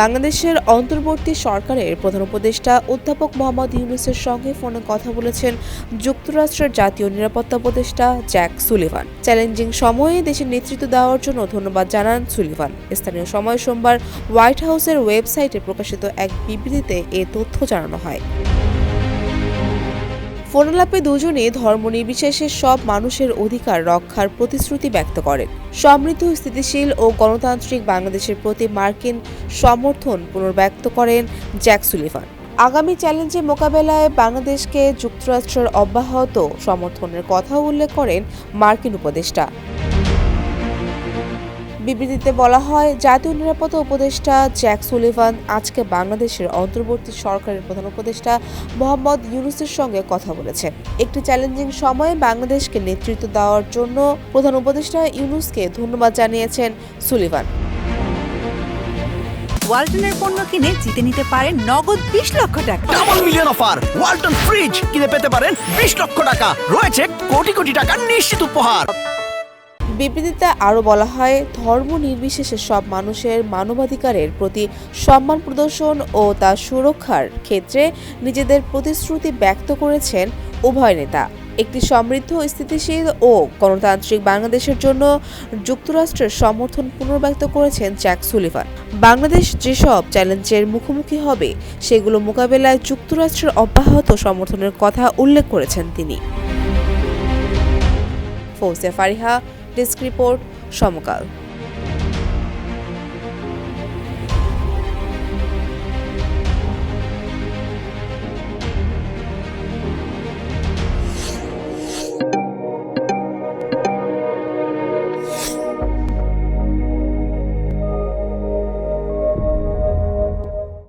বাংলাদেশের অন্তর্বর্তী সরকারের প্রধান উপদেষ্টা অধ্যাপক মোহাম্মদ ইউনুসের সঙ্গে ফোনে কথা বলেছেন যুক্তরাষ্ট্রের জাতীয় নিরাপত্তা উপদেষ্টা জ্যাক সুলিভান। চ্যালেঞ্জিং সময়ে দেশের নেতৃত্ব দেওয়ার জন্য ধন্যবাদ জানান সুলিভান। স্থানীয় সময় সোমবার হোয়াইট হাউসের ওয়েবসাইটে প্রকাশিত এক বিবৃতিতে এ তথ্য জানানো হয়। ফোনালাপে দুজনে ধর্ম নির্বিশেষে সব মানুষের অধিকার রক্ষার প্রতিশ্রুতি ব্যক্ত করেন। সমৃদ্ধ, স্থিতিশীল ও গণতান্ত্রিক বাংলাদেশের প্রতি মার্কিন সমর্থন পুনর্ব্যক্ত করেন জ্যাক সুলিভান। আগামী চ্যালেঞ্জে মোকাবেলায় বাংলাদেশকে যুক্তরাষ্ট্রের অব্যাহত সমর্থনের কথা উল্লেখ করেন মার্কিন উপদেষ্টা। বিবৃতিতে বলা হয় জাতীয় নিরাপত্তা উপদেষ্টা জ্যাক সুলিভান আজকে বাংলাদেশের অন্তর্বর্তী সরকারের প্রধান উপদেষ্টা মোহাম্মদ ইউনুসের সঙ্গে কথা বলেছেন। একটি চ্যালেঞ্জিং সময়ে বাংলাদেশকে নেতৃত্ব দেওয়ার জন্য প্রধান উপদেষ্টা ইউনুসকে ধন্যবাদ জানিয়েছেন সুলিভান। ওয়ালটনের পণ্য কিনে জিতে নিতে পারেন নগদ বিশ লক্ষ টাকা। Double million offer Walton fridge কিনে পেতে পারেন বিশ লক্ষ টাকা। রয়েছে কোটি কোটি টাকার নিশ্চিত উপহার। বিবৃতিতে আরও বলা হয়, ধর্ম নির্বিশেষে সব মানুষের মানবাধিকারের প্রতি সম্মান প্রদর্শন ও তা সুরক্ষার ক্ষেত্রে নিজেদের প্রতিশ্রুতি ব্যক্ত করেছেন উভয় নেতা। একটি সমৃদ্ধ, স্থিতিশীল ও গণতান্ত্রিক বাংলাদেশের জন্য যুক্তরাষ্ট্রের সমর্থন পুনর্ব্যক্ত করেছেন জ্যাক সুলিভান বাংলাদেশ যেসব চ্যালেঞ্জের মুখোমুখি হবে, সেগুলো মোকাবেলায় যুক্তরাষ্ট্রের অব্যাহত সমর্থনের কথা উল্লেখ করেছেন তিনি। Fauzia Fariha desk report Samakal